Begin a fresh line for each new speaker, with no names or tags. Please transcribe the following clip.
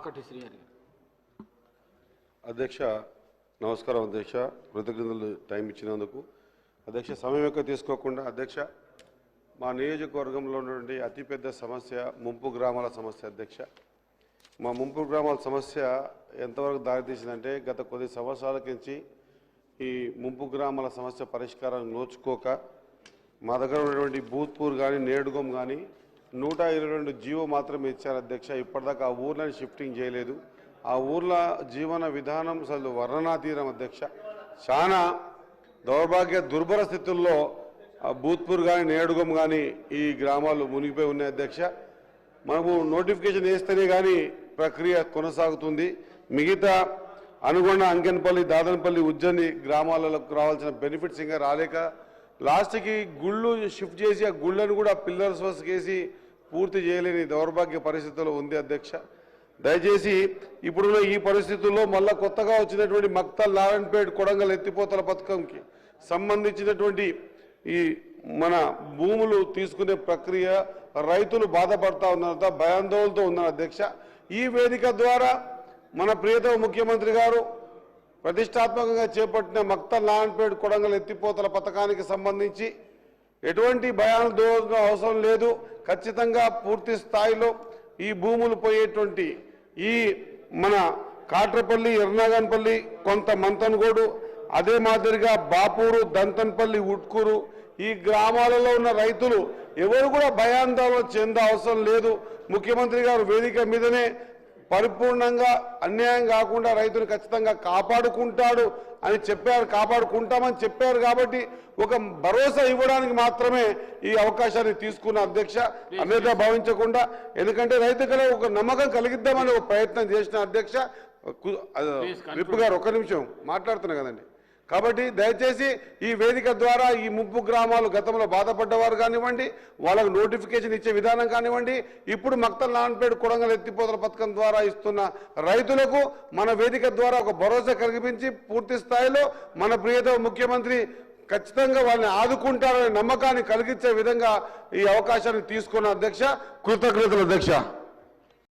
కాకటి శ్రీ అని.
అధ్యక్ష నమస్కారం అధ్యక్ష. కృతజ్ఞతలు టైం ఇచ్చినందుకు. అధ్యక్ష సమయం ఎక్కువ తీసుకోకుండా అధ్యక్ష మా నియోజకవర్గంలో ఉన్నటువంటి అతిపెద్ద సమస్య ముంపు గ్రామాల సమస్య అధ్యక్ష. మా ముంపు గ్రామాల సమస్య ఎంతవరకు దారితీసిందంటే గత కొద్ది సంవత్సరాల నుంచి ఈ ముంపు గ్రామాల సమస్య పరిష్కారం నోచుకోక మా దగ్గర ఉన్నటువంటి భూత్పూర్ కానీ నేడుగం కానీ నూట ఇరవై రెండు జీవో మాత్రమే ఇచ్చారు అధ్యక్ష. ఇప్పటిదాకా ఆ ఊర్లను షిఫ్టింగ్ చేయలేదు. ఆ ఊర్ల జీవన విధానం అసలు వర్ణనాతీరం అధ్యక్ష. చాలా దౌర్భాగ్య దుర్భర స్థితుల్లో ఆ భూత్పూర్ కానీ నేడుగం కానీ ఈ గ్రామాలు మునిగిపోయి ఉన్నాయి అధ్యక్ష. మనము నోటిఫికేషన్ వేస్తేనే కానీ ప్రక్రియ కొనసాగుతుంది. మిగతా అనుగొండ అంకెన్పల్లి దాదనపల్లి ఉజ్జని గ్రామాలకు రావాల్సిన బెనిఫిట్స్ ఇంకా రాలేక లాస్ట్కి గుళ్ళు షిఫ్ట్ చేసి ఆ గుళ్ళను కూడా పిల్లర్స్ వేసి పూర్తి చేయలేని దౌర్భాగ్య పరిస్థితుల్లో ఉంది అధ్యక్ష. దయచేసి ఇప్పుడున్న ఈ పరిస్థితుల్లో మళ్ళా కొత్తగా వచ్చినటువంటి మక్తల్ నారాయణపేట కొడంగల్ ఎత్తిపోతల పథకంకి సంబంధించినటువంటి ఈ మన భూములు తీసుకునే ప్రక్రియ రైతులు బాధపడతా ఉన్నంత భయాందోళనతో ఉన్నారు అధ్యక్ష. ఈ వేదిక ద్వారా మన ప్రియతమ ముఖ్యమంత్రి గారు ప్రతిష్టాత్మకంగా చేపట్టిన మక్తల్ నారాయణపేట కొడంగల్ ఎత్తిపోతల పథకానికి సంబంధించి ఎటువంటి భయాందోళన అవసరం లేదు. ఖచ్చితంగా పూర్తి స్థాయిలో ఈ భూములు పోయేటువంటి ఈ మన కాట్రపల్లి ఎర్నాగన్పల్లి కొంత మంతన్గోడు అదే మాదిరిగా బాపూరు దంతన్పల్లి ఉట్కూరు ఈ గ్రామాలలో ఉన్న రైతులు ఎవరు కూడా భయాందోళన చెందే అవసరం లేదు. ముఖ్యమంత్రి గారు వేదిక మీదనే పరిపూర్ణంగా అన్యాయం కాకుండా రైతును ఖచ్చితంగా కాపాడుకుంటాడు అని చెప్పారు కాపాడుకుంటామని చెప్పారు కాబట్టి ఒక భరోసా ఇవ్వడానికి మాత్రమే ఈ అవకాశాన్ని తీసుకున్న అధ్యక్ష. అన్యత భావించకుండా ఎందుకంటే రైతులకు ఒక నమ్మకం కలిగిద్దామని ఒక ప్రయత్నం చేసిన అధ్యక్ష. విప్ గారు ఒక నిమిషం మాట్లాడుతున్నా కదండి. కాబట్టి దయచేసి ఈ వేదిక ద్వారా ఈ ముప్పు గ్రామాలు గతంలో బాధపడ్డవారు కానివ్వండి వాళ్ళకు నోటిఫికేషన్ ఇచ్చే విధానం కానివ్వండి ఇప్పుడు మక్తల్ నాన్పేట కొడంగల్ ఎత్తిపోతల పథకం ద్వారా ఇస్తున్న రైతులకు మన వేదిక ద్వారా ఒక భరోసా కలిగించి పూర్తి స్థాయిలో మన ప్రియతమ ముఖ్యమంత్రి ఖచ్చితంగా వాళ్ళని ఆదుకుంటారనే నమ్మకాన్ని కలిగించే విధంగా ఈ అవకాశాన్ని తీసుకున్న అధ్యక్ష కృతజ్ఞతలు అధ్యక్ష.